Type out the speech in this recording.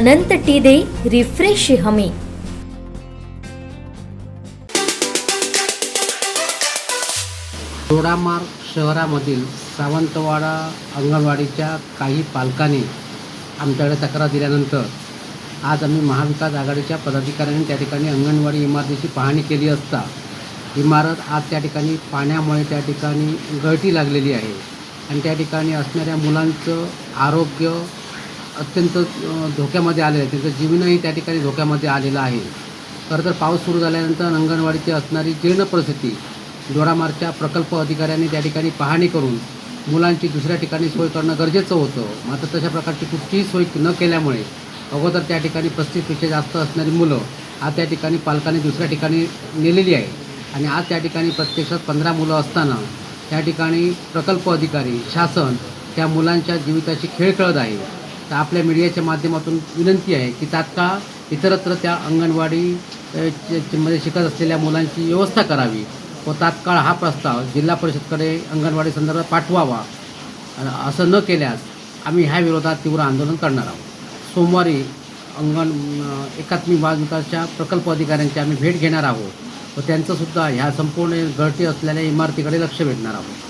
अनंत T दे refresh हमी. दोडामार्ग शहरामधील सावंतवाडा अंगणवाडीच्या काही पालकांनी आमच्याकडे तक्रार दिल्यानंतर आज आम्ही महाविकास आघाडीच्या पदाधिकाऱ्यांनी त्या ठिकाणी अंगणवाडी इमारतीची पाहणी केली असता इमारत आज त्या ठिकाणी पाण्यामुळे त्या ठिकाणी गळती लागलेली आहे. आणि त्या ठिकाणी असणाऱ्या मुलांचं आरोग्य अत्यंत धोक्यामध्ये आलेलं आहे त्यांचं जीवनही त्या ठिकाणी धोक्यामध्ये आलेलं आहे. खरं तर पाऊस सुरू झाल्यानंतर अंगणवाडीची असणारी जीर्ण परिस्थिती दोडामार्गच्या प्रकल्प अधिकाऱ्यांनी त्या ठिकाणी पाहणी करून मुलांची दुसऱ्या ठिकाणी सोय करणं गरजेचं होतं. मात्र तशा प्रकारची कुठलीही सोय न केल्यामुळे अगोदर त्या ठिकाणी पस्तीसपेक्षा जास्त असणारी मुलं आज त्या ठिकाणी पालकांनी दुसऱ्या ठिकाणी नेलेली आहे. आणि आज त्या ठिकाणी प्रत्यक्षात पंधरा मुलं असताना त्या ठिकाणी प्रकल्प अधिकारी शासन त्या मुलांच्या जीविताशी खेळ खेळत आहे. तर आपल्या मीडियाच्या माध्यमातून विनंती आहे की तात्काळ इतरत्र त्या अंगणवाडी मध्ये शिकत असलेल्या मुलांची व्यवस्था करावी व तात्काळ हा प्रस्ताव जिल्हा परिषदकडे अंगणवाडी संदर्भात पाठवावा. असं न केल्यास आम्ही ह्या विरोधात तीव्र आंदोलन करणार आहोत. सोमवारी अंगण एकात्मिक बाल विकासच्या प्रकल्प अधिकाऱ्यांची आम्ही भेट घेणार आहोत व त्यांचंसुद्धा ह्या संपूर्ण गळती असलेल्या इमारतीकडे लक्ष वेधणार आहोत.